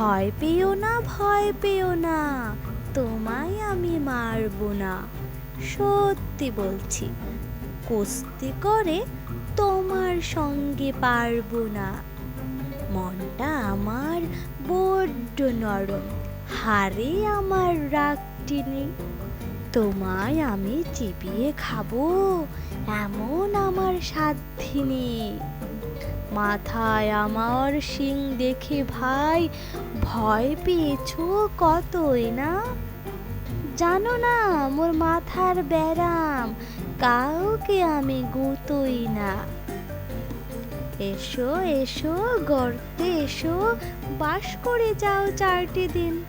ভয় পেও না, ভয় পেও না, তোমায় আমি মারবো না। সত্যি বলছি, কুস্তি করে তোমার সঙ্গে পারব না। মনটা আমার বড্ড নরম, হারে আমার রাগটি নেই। তোমায় আমি চিবিয়ে খাব, এমন আমার সাধ্যি নেই। মাথায় আমার শিং দেখে ভাই ভয় পেয়েছ কতই না? জানো না, মোর মাথার ব্যারাম কাউকে আমি গুতোই না। এসো এসো, গর্তে এসো, বাস করে যাও চারটি দিন।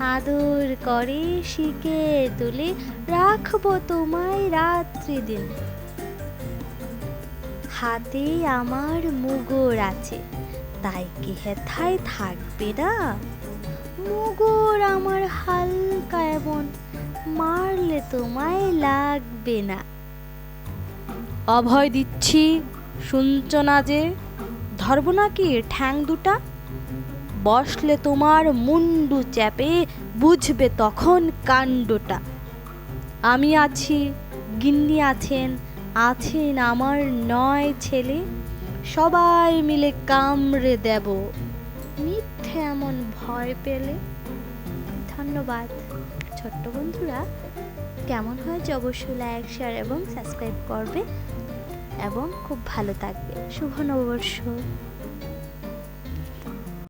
আদর করে শিখে তুলে রাখব তোমায় রাত্রি দিন। হাতে আমার মুগর আছে, তাই কি হেথায় থাকবে না? মুগর আমার হালকা এমন, মারলে তোমায় লাগবে না। অভয় দিচ্ছি, শুনছ না যে, ধরব নাকি ঠ্যাং দুটা? বসলে তোমার মুন্ডু চ্যাপে, বুঝবে তখন কাণ্ডটা। আমি আছি, গিন্নি আছেন আছেন আমার নয় ছেলে। সবাই মিলে কামড়ে দেব। মিথ্যে এমন ভয় পেলে। ধন্যবাদ। ছোট্ট বন্ধুরা, কেমন হয়েছে অবশ্যই লাইক শেয়ার এবং সাবস্ক্রাইব করবে। এবং খুব ভালো থাকবে। শুভ নববর্ষ।